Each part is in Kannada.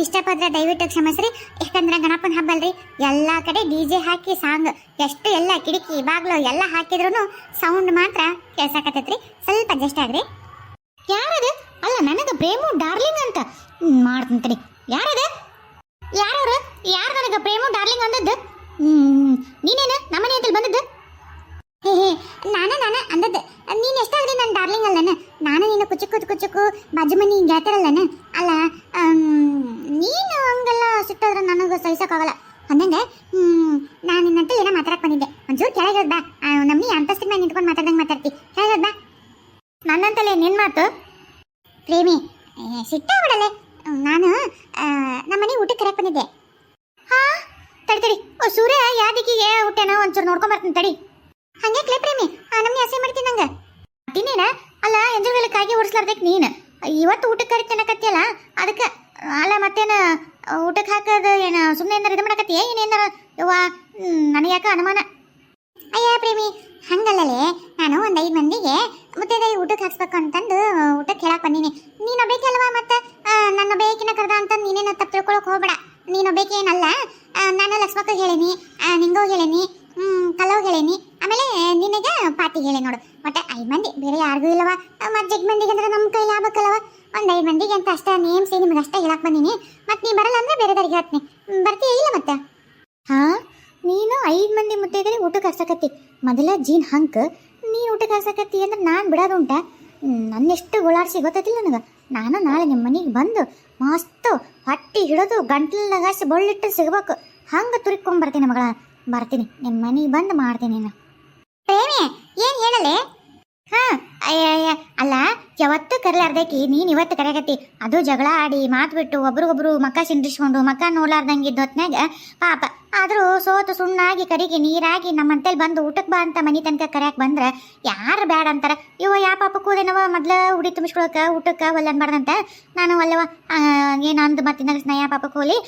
ಡಿಸ್ಟರ್ಬ್ ಆದ್ರೆ ದಯವಿಟ್ಟು ಕ್ಷಮಿಸ್ರಿ. ಯಾಕಂದ್ರೆ ಗಣಪನ ಹಬ್ಬ ಅಲ್ರಿ ಎಲ್ಲ ಕಡೆ ಡಿ ಜೆ ಹಾಕಿ ಸಾಂಗ್, ಎಷ್ಟು ಎಲ್ಲ ಕಿಟಕಿ, ಬಾಗ್ಲು ಎಲ್ಲ ಹಾಕಿದ್ರು ಸೌಂಡ್ ಮಾತ್ರ ಕೇಳ್ಸಾಕತ್ತೈತ್ರಿ. ಸ್ವಲ್ಪ ಅಡ್ಜಸ್ಟ್ ಆಗ್ರಿ. ಯಾರದು? ಅಲ್ಲ, ನನಗೆ ಪ್ರೇಮು ಡಾರ್ಲಿಂಗ್ ಅಂತ. ಮಾಡ್ತೀನಿ ಯಾರದು? ಯಾರವ್ರು? ಯಾರು ನನಗೆ ಪ್ರೇಮು ಡಾರ್ಲಿಂಗ್ ಅಂದದ್ದು? ನೀನೇನು? ನಮ್ಮನೆ ಅಂತ ಬಂದದ್ದು? ಹೇ ಹೇ, ನಾನ ನಾನ ಅಂದದ್ದು. ನೀನು ಎಷ್ಟಾಗ್ರಿ ನನ್ನ ಡಾರ್ಲಿಂಗ್ ಅಲ್ಲನ? ನಾನು ನೀನು ಕುಚುಕು ಕುಚುಕು ಬಾಜು ಮನಿ ಹೇಳ್ತಾರಲ್ಲನ ಅಲ್ಲ ಸಿಟ್ಟೋದ್ರೆ ನನಗೆ ಸಹಿಸೋಕ್ಕಾಗಲ್ಲ. ಅಂದಂಗೆ ನಾನು ನಿನ್ನಂತ ಏನೋ ಮಾತಾಡಕ್ ಬಂದಿದ್ದೆ. ಒಂಚೂರು ಕೆಳಗೆ ಹೋದ್ ಬಾ. ನಮ್ಮಿ ಅಂತಸ್ತಿನ ಮೇಲೆ ನಿಂತ್ಕೊಂಡು ಮಾತಾಡ್ದಂಗೆ ಮಾತಾಡ್ತಿ. ಕೆಳಗೆ ಹೋದ್ ಬಾ. ನನ್ನಂತಲೇ ನಿನ್ನ ಮಾತು? ಪ್ರೇಮಿ ಏ, ಸಿಟ್ಟ ಬಿಡಲೆ ನಾನು ನಮ್ಮ ನಮ್ಮನೆ ಊಟಕ್ಕೆ ಕರೆಕ್ ಬಂದಿದ್ದೆ. ಹಾ? ತಡಿ ತಡಿ. ಓ ಸೂರ್ಯ ಯಾದಿಕ್ಕಿಗೆ ಊಟನ ಒಂಚೂರು ನೋಡ್ಕೊಂಡ್ ಬರ್ತೀನಿ ತಡಿ. ಹಂಗೆ ಕ್ಲೇ ಪ್ರೇಮಿ? ನಮ್ಮನೆ ಅಸೆ ಮಾಡ್ತೀನಿ ನಂಗೆ. ತಿನ್ನೇನ ಅಲ್ಲ ಎಂಜಲ್ಗಳ ಕಾಗಿ ಓಡಿಸ್ಲಾರ್ದಕ್ಕೆ ನೀನು. ಇವತ್ತು ಊಟಕ್ಕೆ ಕರೆ ತಿನ್ನಕತ್ತಿಯಲ್ಲ ಅದಕ್ಕೆ. ಅಲ್ಲ, ಮತ್ತೇನು, ಊಟಕ್ಕೆ ಹಾಕೋದು ಏನು ಸುಮ್ಮನೆ ಏನಾರ ಇದು ಮಾಡಕತ್ತೀಯ? ಏನೇನಾರ ಯವ್ವ ನನಗೆ ಯಾಕೆ ಅನುಮಾನ? ಅಯ್ಯ, ಪ್ರೇಮಿ, ಹಂಗಲ್ಲಲೇ, ನಾನು ಒಂದು ಐದು ಮಂದಿಗೆ ಮುತ್ತೈದೈ ಊಟಕ್ಕೆ ಹಾಕ್ಸ್ಬೇಕು ಅಂತಂದು, ಊಟಕ್ಕೆ ಕೇಳಕ್ಕೆ ಬಂದೀನಿ. ನೀನು ಬೇಕಲ್ವಾ ಮತ್ತೆ? ನನ್ನ ಬೇಕಿನ ಕರೆದ ಅಂತ ನೀನೇನು ತಪ್ಪು ತಿಳ್ಕೊಳಕ್ಕೆ ಹೋಗ್ಬೇಡ. ನೀನು ಬೇಕೇನಲ್ಲ ನಾನು ಲಕ್ಷ್ಮಕ್ಕ ಹೇಳೀನಿ ನಿಂಗೋ ಹೇಳೀನಿ ಕಲ್ಲವ್ ಹೇಳೀನಿ. ಆಮೇಲೆ, ನಿನಗೆ ಪಾಟಿ ಹೇಳಿ ನೋಡು. ಮತ್ತೆ ಐದು ಮಂದಿ ಬೇರೆ ಯಾರಿಗೂ ಇಲ್ಲವ. ಮತ್ತೆ ಜಗ್ ಮಂದಿಗೆ ಅಂದ್ರೆ ನಮ್ಮ ಕೈಲಿ ಆಗ್ಬೇಕಲ್ಲವ. ಒಂದು ಐದು ಮಂದಿಗೆ ಅಂತ ಅಷ್ಟೇ ನೇಮ್ಸಿ ನಿಮ್ಗೆ ಅಷ್ಟೇ ಹೇಳಕ್ ಬಂದೀನಿ. ಮತ್ತೆ ನೀ ಬರಲ್ಲ ಅಂದ್ರೆ ಬೇರೆದವ್ರಿಗೆ ಹೇಳ್ತೀನಿ. ಬರ್ತೀಯ ಇಲ್ಲ ಮತ್ತೆ? ಹಾ ನೀನು ಐದು ಮಂದಿ ಮುತ್ತೈದರಿ ಊಟಕ್ಕೆ ಕರ್ಸಕತ್ತಿ. ಮೊದಲ ಜೀನ್ ಹಂಕ್ ನೀ ಊಟಕ್ಕೆ ಕರ್ಸಕತ್ತಿ ಅಂದ್ರೆ ನಾನು ಬಿಡೋದುಂಟ ನನ್ನೆಷ್ಟು ಗುಳಾಡ್ಸಿ ಗೊತ್ತಿಲ್ಲ ನನಗೆ. ನಾನು ನಾಳೆ ನಿಮ್ಮ ಮನೆಗೆ ಬಂದು ಮಸ್ತ್ ಹೊಟ್ಟಿ ಹಿಡಿದು ಗಂಟ್ಲಗಾಸಿ ಬೊಳ್ಳಿಟ್ಟು ಸಿಗ್ಬೇಕು. ಹಂಗೆ ತುರಿಕೊಂಡ್ಬರ್ತೀನಿ ಮಗಳ. ಬರ್ತೀನಿ. ನಿಮ್ಮ ಮನೆಗೆ ಬಂದು ಮಾಡ್ತೀನಿ ನಾನು ಪ್ರೇಮಿ ಏನು ಹೇಳಲೆ? ಹಾ, ಅಯ್ಯ ಅಲ್ಲ, ಯಾವತ್ತು ಕರಿಲಾರ್ದಕ್ಕೆ ನೀನ್ ಇವತ್ತು ಕರೆಗತ್ತಿ. ಅದು ಜಗಳ ಆಡಿ ಮಾತು ಬಿಟ್ಟು ಒಬ್ರಿಗೊಬ್ರು ಮಕ್ಕ ಸಿಂಡಿಸ್ಕೊಂಡು ಮಕ್ಕ ನೋಡ್ಲಾರ್ದಂಗಿದ್ದ ಹೊತ್ನಾಗ ಪಾಪ. ಆದರೂ ಸೋತು ಸುಣ್ಣಾಗಿ ಕರಿಗೆ, ನೀರಾಗಿ ನಮ್ಮಂತೇಳಿ ಬಂದು ಊಟಕ್ಕೆ ಬಾ ಅಂತ ಮನೆ ತನಕ ಕರೆಯಕ್ಕೆ ಬಂದ್ರೆ ಯಾರು ಬೇಡ ಅಂತಾರ? ಇವ ಯಾ ಪಾಪ ಕೂದೇನವ ಮೊದ್ಲ ಉಡಿ ತುಂಬಿಸ್ಕೊಳಕ, ಊಟಕ್ಕೆ ಒಲ್ಲೆ ಅನ್ಬಾರ್ದಂತ ನಾನು ಅಲ್ಲವ ಏನು ಮತ್ತೆ ನಗಸ್ನ ಯಾ ಪಾಪ ಕೂಲಿ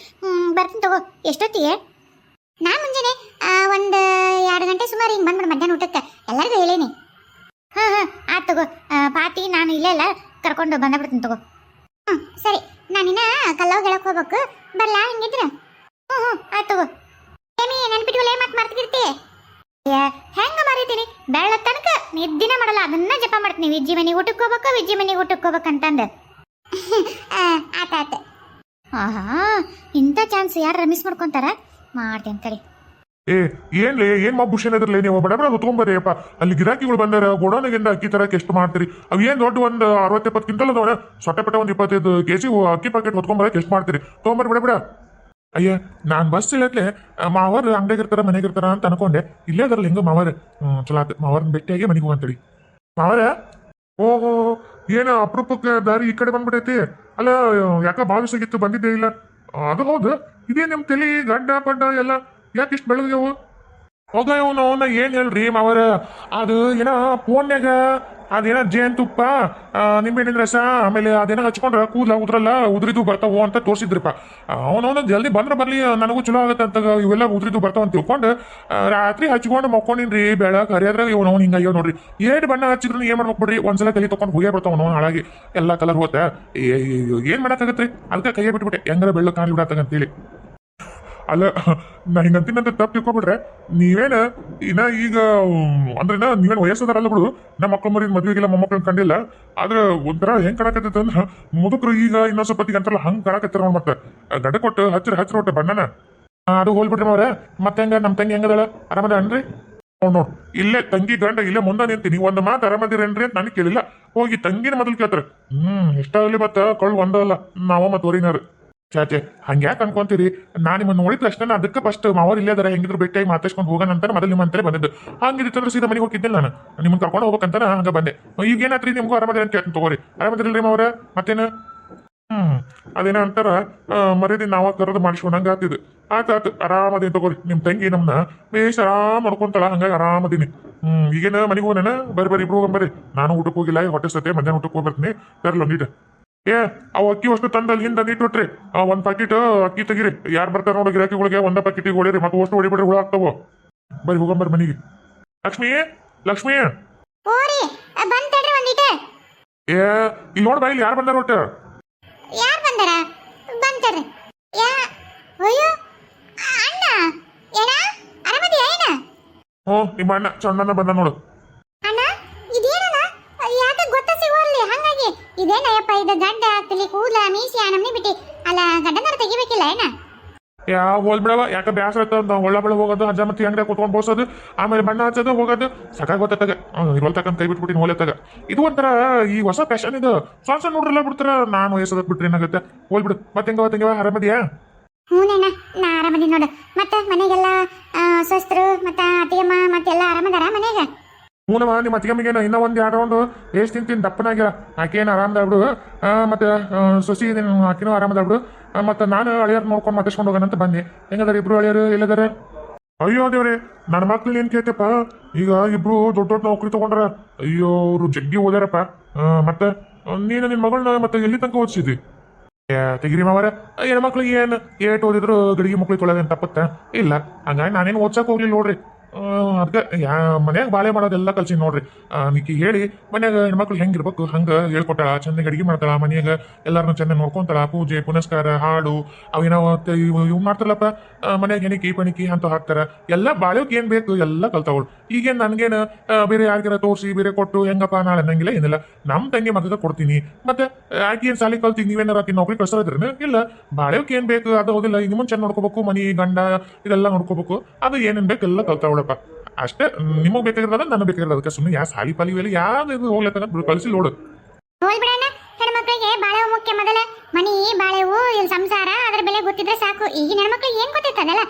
ಬರ್ತೀನಿ ತಗೋ. ಎಷ್ಟೊತ್ತಿಗೆ? ನಾನು ಮುಂಜಾನೆ ಒಂದು ಎರಡು ಗಂಟೆ ಸುಮಾರು ಹಿಂಗೆ ಬಂದ್ಬಿಡು ಮಧ್ಯಾಹ್ನ ಊಟಕ್ಕೆ. ಎಲ್ಲರಿಗೂ ಹೇಳೀನಿ ಹಾ ಹಾ ಆಯ್ತು ತಗೋ ಆ, ಪಾಟಿ ನಾನು ಇಲ್ಲೇ ಇಲ್ಲ ಕರ್ಕೊಂಡು ಬಂದ್ಬಿಡ್ತೀನಿ ತಗೋ. ಹ್ಞೂ ಸರಿ. ನಾನಿನ್ನ ಕಲ್ಲವ್ ಹೇಳಕ್ ಹೋಗ್ಬೇಕು. ಬರಲಾ ಹಿಂಗಿದ್ರೆ? ಹ್ಞೂ ಹ್ಞೂ ಆಯ್ತು ತಗೋ. ಏಮಿ ನೆನ್ಪಿಟ್ವಲ್ಲ ಮತ್ತೆ ಮರ್ತಿರ್ತಿ ಹೆಂಗ ಮರಿತೀನಿ? ಬೆಳ್ಳ ತನಕ ನಿದ್ದಿನ ಮಾಡಲ್ಲ ಅದನ್ನ ಜಪ ಮಾಡ್ತೀನಿ. ವಿಜ್ಜಿ ಮನೆಗೆ ಊಟಕ್ಕೆ ಹೋಗ್ಬೇಕು ವಿಜ್ಜಿ ಮನೆಗೆ ಊಟಕ್ಕೆ ಹೋಗ್ಬೇಕಂತಂದು. ಆತ ಆಹಾ ಇಂಥ ಚಾನ್ಸ್ ಯಾರು ಮಿಸ್ ಮಾಡ್ಕೊಂತಾರ? ಮಾಡ್ತೀನಿ ತಡಿ. ಏ, ಏನ್ಲೇ, ಏನ್ ಮಾ ಇದ್ರಲ್ಲಿ ಇದ್ರಲ್ಲ ನೀವು? ಬಡ ಬಡ ತೊಗೊಂಬರಿಯಪ್ಪ ಅಲ್ಲಿ ಗಿರಾಕಿಗಳು ಬಂದಾರ ಗೋಡೌನಿಗಿಂದ ಅಕ್ಕಿ ತರಕ್ಕೆ ಎಷ್ಟು ಮಾಡ್ತೀರಿ? ಅವು ಏನ್ ದೊಡ್ಡ ಒಂದು ಅರವತ್ತು ಎಪ್ಪತ್ತು ಕ್ವಿಂಟಲ್ ಅದಾವ ಸೊಟ್ಟೆ ಒಂದು ಇಪ್ಪತ್ತೈದು ಕೆ ಜಿ ಅಕ್ಕಿ ಪ್ಯಾಕೆಟ್ ಹೊತ್ಕೊಂಬರಕ್ಕೆ ಎಷ್ಟು ಮಾಡ್ತೀರಿ? ತೊಗೊಂಬರ್ರಿ ಬಿಡ ಬಿಡ. ಅಯ್ಯ, ನಾನು ಬಸ್ ಇಳತ್ಲೆ ಮಾವರ್ ಅಂಗಡಿಗೆ ಇರ್ತಾರ, ಮನೆಗೆ ಇರ್ತಾರ ಅಂತ ಅನ್ಕೊಂಡೆ. ಇಲ್ಲೇ ಅದ್ರಲ್ಲಿ ಹಿಂಗ ಮಾವರ್. ಚಲೋ ಆತ. ಮಾವರ್ನ ಭೇಟಿಯಾಗಿ ಮನೆಗೆ ಹೋಗಂತೇಳಿ ಮಾವರ? ಓಹೋ, ಏನ ಅಪರೂಪಕ್ಕೆ ದಾರಿ ಈ ಕಡೆ ಬಂದ್ಬಿಟ್ಟೈತಿ ಅಲ್ಲ, ಯಾಕ ದಿವಸ ಬಂದಿದ್ದೇ ಇಲ್ಲ. ಅದು ಹೌದು. ಇದೇ ನಿಮ್ ತಲೆ ಗಡ್ಡ ಪಡ್ಡ ಎಲ್ಲ. ಯಾಕೆ ಇಷ್ಟು ಬೆಳಗ್ಗೆವು ಹೋಗ ಇವನು ಅವನ ಏನ್ ಹೇಳ್ರಿ ಮಾವರ? ಅದು ಏನ ಫೋನ್ಯಾಗ, ಅದೇನ ಜೇನುತುಪ್ಪ ನಿಂಬೆಣ್ಣಿನ ರಸ, ಆಮೇಲೆ ಅದೇನ ಹಚ್ಕೊಂಡ್ರೆ ಕೂದಲ ಉದ್ರಲ್ಲ, ಉದ್ರಿದು ಬರ್ತಾವು ಅಂತ ತೋರಿಸಿದ್ರಪ್ಪ. ಅವನವನ ಜಲ್ದಿ ಬಂದ್ರೆ ಬರ್ಲಿ, ನನಗೂ ಚಲೋ ಆಗತ್ತೆ ಅಂತ ಇವೆಲ್ಲ ಉದ್ರಿದು ಬರ್ತಾವ ಅಂತ ತಿಳ್ಕೊಂಡು ರಾತ್ರಿ ಹಚ್ಕೊಂಡು ಮಕ್ಕೊಂಡಿನ್ರಿ ಬೆಳಗ್ಗೆ ಹರಿಯಾದ್ರಾಗ ಇವನು ಅವ್ನು ಹಿಂಗಾಗ್ಯಾವ ನೋಡ್ರಿ. ಏಟ್ ಬಣ್ಣ ಹಚ್ಚಿದ್ರು ಏನ್ ಮಾಡ್ಬೇಕು ಬಿಡ್ರಿ? ಒಂದ್ಸಲ ತಲೆ ತಗೊಂಡು ಹೋಗೇ ಬರ್ತಾವ ಅವ್ನು ಹಾಳಾಗಿ. ಎಲ್ಲ ಕಲರ್ ಹೋತ. ಏನ್ ಮಾಡಕ್ಕಾಗತ್ರಿ? ಅದಕ್ಕೆ ಕೈಯೇ ಬಿಟ್ಬಿಟ್ಟೆ. ಹೆಂಗಾರ ಬೆಳ್ಳ ಕಾಣಿ ಬಿಡತ್ತಂತೇಳಿ. ಅಲ್ಲ, ನಾ ಹಿಂಗಂತೀನಂತ ತಪ್ಪು ತಿಳ್ಕೊಬಿಟ್ರೆ ನೀವೇನ ಇನ್ನ ಈಗ, ಅಂದ್ರೆ ನೀವೇನು ವಯಸ್ಸದಾರಲ್ಲ ಬಿಡು, ನಮ್ಮ ಮಕ್ಕಳು ಮರಿ ಮದ್ವೆಗಿಲ್ಲ ಮೊಮ್ಮಕ್ಕಳನ್ನ ಕಂಡಿಲ್ಲ, ಆದ್ರೆ ಒಂಥರ ಹೆಂಗ್ ಕಾಣಕತ್ತೈತೆ ಅಂದ್ರೆ ಮುದುಕರು ಈಗ ಇನ್ನೊಂದ್ ಸ್ವಲ್ಪ ಅಂತಾರಲ್ಲ, ಹಂಗ್ ಕಾಣಕತ್ತಾರ ನೋಡ್ ಮತ್ತೆ. ಗಡ್ಡ ಕೊಟ್ಟು ಹಚ್ಚಿರ ಹಚ್ಚಿರ ಹೊಟ್ಟೆ ಬಣ್ಣನ. ಅದು ಹೋಲ್ಬಿಡ್ರಿ ಅವ್ರೆ ಮತ್ತೆ ಹೆಂಗ ನಮ್ಮ ತಂಗಿ ಹೆಂಗದಳ? ಆರಾಮದ ಅನ್ರಿ ನೋಡ್ ನೋಡ್. ಇಲ್ಲೇ ತಂಗಿ ಗಂಡ ಇಲ್ಲೇ ಮುಂದೆ ನಿಂತೀನಿ ಒಂದು ಮಾತು ಆರಾಮದಿರೇನ್ರಿ ಅಂತ ನನಗೆ ಕೇಳಿಲ್ಲ. ಹೋಗಿ ತಂಗಿನ ಮೊದಲು ಕೇಳ್ತಾರೆ. ಹ್ಮ್ ಇಷ್ಟಾಗಲಿ ಮತ್ತೆ, ಕಳ್ಳು ಒಂದಲ್ಲ, ನಾವ ಮತ್ತೆ ವರಿನಾರು ಚಾಚೆ, ಹಂಗ್ಯಾಕೆ ಅನ್ಕೊಂತೀರಿ? ನಾ ನಿಮ್ಮನ್ನ ನೋಡಿದ ತಕ್ಷಣ ಅದಕ್ಕೆ ಫಸ್ಟ್ ಮಾವರ್ ಇಲ್ಲೇ ಅದರ, ಹೆಂಗಿದ್ರು ಭೇಟಿಯಾಗಿ ಮಾತಾಡ್ಕೊಂಡು ಹೋಗೋಣ ಅಂತ ಮೊದಲು ನಿಮ್ಮ ಅಂತಲೇ ಬಂದಿದ್ದು. ಹಂಗಿದ್ರೆ ಸೀದಾ ಮನೆಗೆ ಹೋಗಿದ್ದಿಲ್ಲ ನಾನು. ನಿಮ್ಮನ್ನ ಕರ್ಕೊಂಡು ಹೋಗ್ಬೇಕಂತ ಹಂಗ ಬಂದೆ. ಈಗ ಏನಾತ್ರಿ ನಿಮ್ಗೂ ಆರಾಮದ ಅಂತ ಕೇಳ್ತೀನಿ ತಗೋರಿ. ಆರಾಮದಿರಲ್ರಿ ಮಾವರ? ಮತ್ತೇನು? ಹ್ಞೂ ಅದೇನ ಅಂತಾರ ನಾವ ಕರೆದು ಮಾಡಿಸ್ಕೊಂಡಂಗೆ ಆಗ್ತಿದ್ದು ಆತ ಆಯ್ತು ಆರಾಮದೇನ್ ತಗೋರಿ. ನಿಮ್ಮ ತಂಗಿ ನಮ್ಮನ್ನ ಬೇಸ್ ಆರಾಮ್ ಮಾಡ್ಕೊಂತಾಳ ಹಂಗಾಗಿ ಆರಾಮದೀನಿ ಹ್ಞೂ ಈಗೇನ ಮನೆಗೆ ಹೋಗೋಣ ಬರ್ರಿ ಬರ್ರಿ, ಇಬ್ರು ಹೋಗಂಬರ್ರಿ ನಾನು ಊಟಕ್ಕೆ ಹೋಗಿಲ್ಲ, ಹೊಟ್ಟೆ ಸತೆ ಮಧ್ಯಾಹ್ನ ಊಟಕ್ಕೆ ಹೋಗ್ಬರ್ತೀನಿ. ಬರಲ್ಲ ಒಂದಿಟ ಏ ಅವು ಅಕ್ಕಿ ಅಷ್ಟು ತಂದಲ್ಲಿ ಹಿಂದೆ ನೀಟ್ಬಿಟ್ರಿ ಒಂದು ಪ್ಯಾಕೆಟ್ ಅಕ್ಕಿ ತೆಗಿರಿ. ಯಾರು ಬರ್ತಾರೆ ನೋಡಿ ಗಿರಾಕಿಗಳಿಗೆ ಒಂದ ಪ್ಯಾಕೆಟ್ ಹೊಡಿರಿ. ಮತ್ತೆ ಅಷ್ಟು ಹೊಡಿಬಿಡ್ರಿ ಹುಳ ಆಗ್ತಾವ. ಬರ್ರಿ ಹೋಗಂಬರ್ ಮನೆಗೆ. ಲಕ್ಷ್ಮಿ ಲಕ್ಷ್ಮಿ. ಓರಿ ತಡ್ರಿ ಏ ಇಲ್ಲಿ ನೋಡ್ ಬಾ ಇಲ್ಲಿ ಯಾರು ಬಂದಾರ ಒಟ್ಟು? ಯಾರು ಬಂದಾರ? ಬಂದ್ ತಡ್ರಿ. ಯಾ ಅಣ್ಣ ಅರಮದಿ ಹ್ಞೂ ನಿಮ್ಮ ಅಣ್ಣ ಚಂದನ ಬಂದ ನೋಡು. ಇದೇನಯ್ಯಪ್ಪ ಇದು ಗಡ್ಡ ಆಗ್ತಲಿ ಕೂದಲ ಮೀಸಿ ನಮ್ನಿ ಬಿಟ್ಟಿ. ಅಲ್ಲ ಗಡ್ಡನಾರ ತೆಗಿಬೇಕಿಲ್ಲ ಏನ? ಯಾ ಹೋಲ್ ಬಿಡವ ಯಾಕ ಬ್ಯಾಸರ ಆಯ್ತು ಒಳ್ಳ ಬೆಳ ಹೋಗೋದು ಅಜ್ಜ ಮತ್ತೆ ಅಂಗಡಿ ಕುತ್ಕೊಂಡು ಬೋಸೋದು ಆಮೇಲೆ ಬಣ್ಣ ಹಚ್ಚೋದು ಹೋಗೋದು ಸಾಕಾಗೋತ್ತಾಗ ಇರೋಲ್ ತಕ್ಕಂತ ಕೈ ಬಿಟ್ಬಿಟ್ಟಿನಿ ಹೋಲೆತ್ತಾಗ ಇದು ಒಂಥರ ಈ ಹೊಸ ಫ್ಯಾಷನ್ ಇದು. ಸಣ್ಣ ಸಣ್ಣ ನೋಡ್ರಲ್ಲ ಬಿಡ್ತಾರ ನಾನು ವಯಸ್ಸದ ಬಿಟ್ರಿ ಏನಾಗುತ್ತೆ? ಹೋಲ್ ಬಿಡು. ಮತ್ತೆ ಹೆಂಗವ ತಂಗವ ಆರಾಮದಿಯಾ? ಹ್ಞೂನಣ್ಣ ನಾ ಆರಾಮದಿ ನೋಡು. ಮತ್ತೆ ಮನೆಗೆಲ್ಲ ಸ್ವಸ್ಥರು ಮತ್ತೆ ಅತ್ತಿಗೆಮ್ಮ ಮತ್ತೆಲ್ಲ ಆರಾಮದಾರ ಮನೆಗೆ ಹೂನಮ್ಮ ನಿಮ್ಮ ಅತ್ತಿಗೆಮ್ಮಿಗೇನು ಇನ್ನೂ ಒಂದು ಎರಡು ರೌಂಡು ಎಷ್ಟು ತಿಂತೀನಿ ದಪ್ಪನಾಗಿರ ಆಕೇನು ಆರಾಮದ ಬಿಡು. ಮತ್ತೆ ಸೊಸಿ ಇದೀನಿ ಆಕಿನೂ ಆರಾಮದ ಬಿಡು. ಮತ್ತೆ ನಾನು ಅಳಿಯರ್ ನೋಡ್ಕೊಂಡು ಮಾತಾಡ್ಸ್ಕೊಂಡು ಹೋಗೋಣ ಅಂತ ಬಂದೆ. ಹೆಂಗದಾರ ಇಬ್ರು ಅಳಿಯರು ಇಲ್ಲದಾರ ಅಯ್ಯೋ ದೇವ್ರೆ ನನ್ನ ಮಕ್ಳು ಏನ್ ಕೇಳ್ತಪ್ಪ? ಈಗ ಇಬ್ರು ದೊಡ್ಡ ದೊಡ್ಡ ನೌಕರಿ ತಗೊಂಡ್ರ. ಅಯ್ಯೋ, ಅವರು ಜಗ್ಗಿ ಓದ್ಯಾರಪ್ಪ. ಮತ್ತೆ ನೀನು ನಿನ್ನ ಮಗಳನ್ನ ಮತ್ತೆ ಎಲ್ಲಿ ತನಕ ಓದಿಸಿದ್ವಿ ತೆಗಿರಿ ಮಾವರ. ಹೆಣ್ಮಕ್ಳಿಗೆ ಏನು ಏಟ್ ಓದಿದ್ರು ಗಡಿಗೆ ಮಕ್ಳಿಗೆ ತೊಳೆದೇನು ತಪ್ಪತ್ತ? ಇಲ್ಲ, ಹಂಗಾಗಿ ನಾನೇನು ಓದ್ಸಕ್ ಹೋಗ್ಲಿಲ್ಲ ನೋಡ್ರಿ. ಅದಕ್ಕೆ ಯಾ, ಮನ್ಯಾಗ ಬಾಳೆ ಮಾಡೋದೆಲ್ಲ ಕಲ್ಸಿ ನೋಡ್ರಿ. ನಿಕ್ಕಿ ಹೇಳಿ, ಮನ್ಯಾಗ ಹೆಣ್ಮಕ್ಳು ಹೆಂಗಿರ್ಬೇಕು ಹಂಗ ಹೇಳ್ಕೊಟ್ಟಾಳ ಚಂದಾಗಿ ಅಡಿಗೆ ಮಾಡ್ತಾಳ, ಮನ್ಯಾಗ ಎಲ್ಲಾರನ್ನ ಚೆನ್ನಾಗಿ ನೋಡ್ಕೊಂತಾಳ, ಪೂಜೆ, ಪುನಸ್ಕಾರ, ಹಾಡು ಅವೇನೋ ಇವ್ ಮಾಡ್ತಾರಲ್ಲಪ್ಪ ಮನ್ಯಾಗ ಹೆಣಿಕಿ, ಪಣಿಕಿ ಅಂತ ಹಾಕ್ತಾರ. ಎಲ್ಲ ಬಾಳೆಕ್ ಏನ್ ಬೇಕು ಎಲ್ಲ ಕಲ್ತಾವಳು. ಈಗೇನ್ ನನ್ಗೇನು ಬೇರೆ ಯಾರಿಗಾರ ತೋರಿಸಿ, ಬೇರೆ ಕೊಟ್ಟು ಹೆಂಗಪ್ಪ ನಾಳೆ ಅನ್ನಂಗಿಲ್ಲ, ಏನಿಲ್ಲ. ನಮ್ಮ ತಂಗಿ ಮಗಗ ಕೊಡ್ತೀನಿ. ಮತ್ತೆ ಆಕಿ ಏನ್ ಸಾಲಿ ಕಲ್ತಿ ನೀವೇನಾರ ಆಕಿ ನೌಕರಿ ಕಳ್ಸೋದ್ರೇನು ಇಲ್ಲ. ಬಾಳೆಕ್ ಏನ್ ಬೇಕು, ಅದು ಹೋದಿಲ್ಲ. ಈಗ ಮುಂಚೆ ನೋಡ್ಕೋಬೇಕು, ಮನಿ, ಗಂಡ, ಇದೆಲ್ಲ ನೋಡ್ಕೋಬೇಕು. ಅದು ಏನೇನ್ ಬೇಕು ಎಲ್ಲ ಕಲ್ತಾವಳಪ್ಪ ಅಷ್ಟೇ, ನಿಮಗ್ ಬೇಕಾಗಿರೋದ ನನಗೆ ಬೇಕಾಗಿರೋದು ಅದಕ್ಕೆ ಸುಮ್ಮನೆ ಯಾ ಸಾಲಿ ಪಾಲಿ ಇವೆಲ್ಲ ಯಾವ್ದು ಇದು ಹೋಗ್ಲತ್ತ ಕಳಿಸಿ ನೋಡು. ಹೆಣ್ಮಕ್ಳಿಗೆ ಬಾಳೆವು ಮುಖ್ಯ ಮನಿ ಬಾಳೆವು ಸಂಸಾರ, ಅದ್ರ ಬೆಲೆ ಗೊತ್ತಿದ್ರೆ ಸಾಕು. ಈಗಿನ ಹೆಣ್ಮಕ್ಳಿಗೆ ಏನ್ ಗೊತ್ತಿರ್ತದಲ್ಲ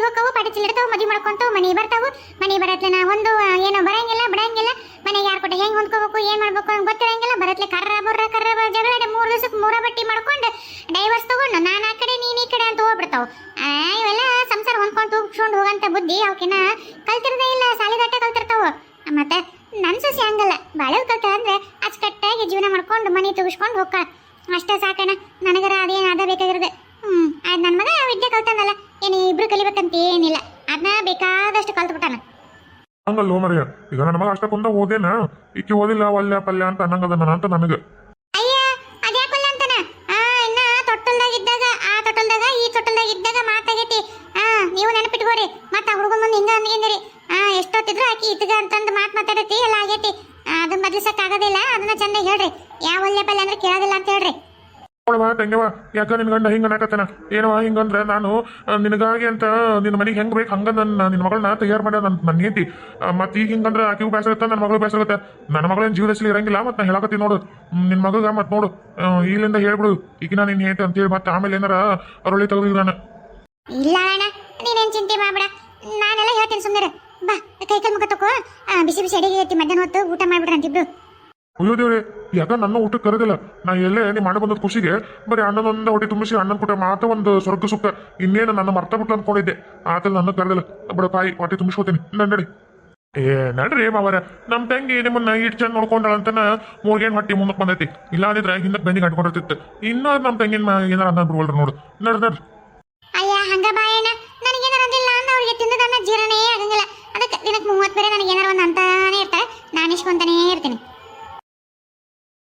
ಸಾಲಿಗೆ ಹೋಗವು ಪಾಟಿ ಮದುವೆ ಮಾಡ್ಕೊಂತಾವು ಮನಿ ಬರ್ತಾವು. ಮನಿ ನಾ ಒಂದು ಏನೋ ಬರಂಗಿಲ್ಲ ಬಿಡಂಗಿಲ್ಲ ಮನೆಗೆ ಯಾರು ಕೊಟ್ಟ ಹೆಂಗ್ ಹೊಂದ್ಕೋಬೇಕು, ಏನು ಮಾಡ್ಬೇಕು ಅಂತ ಗೊತ್ತಿರಂಗಿಲ್ಲ. ಬರತ್ಲೆ ಕರ್ರ, ಬರ್ರ, ಕರ್ರ ಬರ್ ಜಗಳ ಮೂರ್ ದಿವಸಕ್ಕೆ ಮೂರ ಬಟ್ಟಿ ಮಾಡ್ಕೊಂಡು ಡೈವರ್ಸ್ ತಗೊಂಡು, ನಾನು ಆ ಕಡೆ, ನೀನ್ ಈ ಕಡೆ ಅಂತ ಹೋಗ್ಬಿಡ್ತಾವ. ಇವೆಲ್ಲ ಸಂಸಾರ ಹೊಂದ್ಕೊಂಡು ತೂಗ್ಸ್ಕೊಂಡು ಹೋಗಂತ ಬುದ್ಧಿ ಅವಕಿನ ಕಲ್ತಿರದೇ ಇಲ್ಲ ಸಾಲಿದಾಟ ಕಲ್ತಿರ್ತಾವ. ಮತ್ತೆ ನನ್ ಸೊಸೆ ಹಂಗಲ್ಲ. ಬಾಳೆವ್ ಕಲ್ತ ಅಂದ್ರೆ ಅಚ್ಚುಕಟ್ಟಾಗಿ ಜೀವನ ಮಾಡ್ಕೊಂಡು ಮನೆ ತೂಗಿಸ್ಕೊಂಡು ಹೋಗ್ತಾಳ. ಅಷ್ಟೇ ಸಾಕಣ್ಣ ನನಗರ ಅದೇನು ಅದ ಬೇಕಾಗಿರೋದು? ಹ್ಮ್ ಅದ್ ನನ್ನ ಮಗ ವಿದ್ಯೆ ಕಲ್ತಾನಲ್ಲ. ಏನು ಇಬ್ರು ಕಲಿಬೇಕಂತ ಏನಿಲ್ಲ. ಅದನ್ನ ಬೇಕಾದಷ್ಟು ಕಲ್ತ್ಬಿಟ್ಟಾನ. ಹಂಗಲ್ಲ ಮರಿಯ. ಈಗ ನನ್ನ ಮಗ ಅಷ್ಟಕ್ಕೊಂದ ಓದೇನ? ಈಕಿ ಓದಿಲ್ಲ ಒಲ್ಲೆ ಪಲ್ಯ ಅಂತ ಅನ್ನಂಗದ ನನ್ನ ಅಂತ ನನಗೆ. ಅಯ್ಯ ಅದ್ಯಾಕಲ್ಲ ಅಂತಾನ? ಆ ಇನ್ನ ತೊಟ್ಟಲ್ದಾಗ ಇದ್ದಾಗ ಆ ತೊಟ್ಟಲ್ದಾಗ ಈ ತೊಟ್ಟಲ್ದಾಗ ಇದ್ದಾಗ ಮಾತಾಗೈತಿ ಆ ನೀವು ನೆನಪಿಟ್ಕೋರಿ. ಮತ್ತ ಹುಡುಗನ ಮುಂದೆ ಹಿಂಗ ಅಂದ್ಕೊಂಡಿರಿ ಆ ಎಷ್ಟೊತ್ತಿದ್ರು ಆಕಿ ಇತ್ಗ ಅಂತಂದು ಮಾತು ಮಾತಾಡತಿ ಎಲ್ಲ ಆಗೈತಿ. ಅದನ್ನ ಆಗೋದಿಲ್ಲ. ಅದನ್ನ ಚಂದಾಗಿ ಹೇಳ್ರಿ. ಯಾವ ಒಳ್ಳೆ ಪಲ್ಯ ಅಂದ್ರೆ ಕೇಳೋದಿಲ್ಲ ಅಂತ ಹೇಳ್ರಿ. ನೋಡವ ತಂಗವ ಯಾಕ ನಿನ್ ಗಂಡ ಹಿಂಗ ಅನ್ನಕತ್ತಾನ? ಏನವ ಹಿಂಗಂದ್ರ ನಾನು ನಿನಗಾಗಿ ಅಂತ ನಿನ್ನ ಮನೆಗೆ ಹೆಂಗ್ ಬೇಕು ಹಂಗ ನನ್ನ ನಿನ್ನ ಮಗಳನ್ನ ತಯಾರು ಮಾಡ್ಯ ನನ್ನ ನನ್ನ ಹೆಂಡತಿ. ಮತ್ತೆ ಈಗ ಹಿಂಗಂದ್ರೆ ಆಕಿಗೂ ಬೇಸರ ನನ್ನ ಮಗಳು ಬೇಸರ ಇರುತ್ತೆ ನನ್ನ ಮಗಳೇನ್ ಜೀವದಲ್ಲಿ ಇರಂಗಿಲ್ಲ ಮತ್ತೆ ನಾ ಹೇಳಕತ್ತೀನಿ ನೋಡು. ನಿನ್ನ ನಿನ್ ಮತ್ತು ನೋಡು. ಇಲ್ಲಿಂದ ಹೇಳ್ಬಿಡು. ಈಗ ನಾನು ನಿನ್ ಹೆಂಡತಿ ಅಂತ ಹೇಳಿ ಮತ್ತೆ ಆಮೇಲೆ ಏನಾರ ಅರಳಿ ತಗೋದಿಲ್ಲ ನಾನು. ಇಲ್ಲ ಅಣ್ಣ, ನೀನೇನ್ ಚಿಂತೆ ಮಾಡ್ಬೇಡ. ನಾನೆಲ್ಲ ಹೇಳ್ತೀನಿ ಸುಮ್ಮನೆ ಬಾ, ಕೈ ಕೈ ಮುಖ ತಕೋ ಬಿಸಿ ಬಿಸಿ ಅಡಿಗೆ ಮಧ್ಯಾಹ್ನ ಹೊತ್ತು ಊಟ ಮಾಡ್ಬಿಡ್ರಿ ಅಂತಿಬ್ರು. ಅಯ್ಯೋ ದೇವ್ರೆ ಯಾಕ ನನ್ನ ಊಟಕ್ಕೆ ಕರೆದಿಲ್ಲ. ನಾ ಎಲ್ಲೇ ನಿಮ್ಮ ಅಣ್ಣ ಬಂದದ ಖುಷಿಗೆ. ಬರೀ ಅಣ್ಣನೊಂದ ಹೊಟ್ಟೆ ತುಂಬಿಸಿ ಅಣ್ಣನ ಕೊಟ್ಟ ಮಾತ್ರ ಒಂದು ಸ್ವರ್ಗ ಸುಖ ಇನ್ನೇನು ನನ್ನ ಮರ್ತ ಬಿಟ್ಟು ಅನ್ಕೊಂಡಿದ್ದೆ. ಆತಲ್ಲಿ ನನ್ನ ಕರೆದಿಲ್ಲ. ಬಡ ತಾಯಿ ಹೊಟ್ಟೆ ತುಂಬಿಸ್ಕೋತೀನಿ. ನಡಿ. ಏ, ನಡ್ರಿ ಮಾವರ. ನಮ್ಮ ತಂಗಿ ನಿಮ್ಮನ್ನ ಇಟ್ಟು ಚಂದ ನೋಡ್ಕೊಂಡಳಂತನ ಮೂರ್ಗೇನು ಹೊಟ್ಟಿ ಮುಂದಕ್ಕೆ ಬಂದೈತಿ. ಇಲ್ಲ ಅಂದಿದ್ರೆ ಹಿಂದಕ್ಕೆ ಬೆಂದಿಗೆ ಅಂಟ್ಕೊಂಡಿರ್ತಿತ್ತು. ಇನ್ನೂ ನಮ್ಮ ತಂಗಿನ ಏನಾರ ಅನ್ನ ಬಿಡ್ವಲ್ರಿ ನೋಡು. ನಡ್ರಿ ನಡ್ರಿ. ಅಯ್ಯ, ಹಂಗ ಬಾಯಣ್ಣ ನನಗೇನಾರ ಅಂದಿಲ್ಲ ಅಂದ ಅವ್ರಿಗೆ ತಿಂದದನ್ನ ಆಗಂಗಿಲ್ಲ. ಅದಕ್ಕೆ ದಿನಕ್ಕೆ ಮೂವತ್ತು ಬೇರೆ ನನಗೇನಾರ ಒಂದು ಇರ್ತಾರೆ. ನಾನು ಇಸ್ಕೊಂತಾನೇ ಇರ್ತೀನಿ.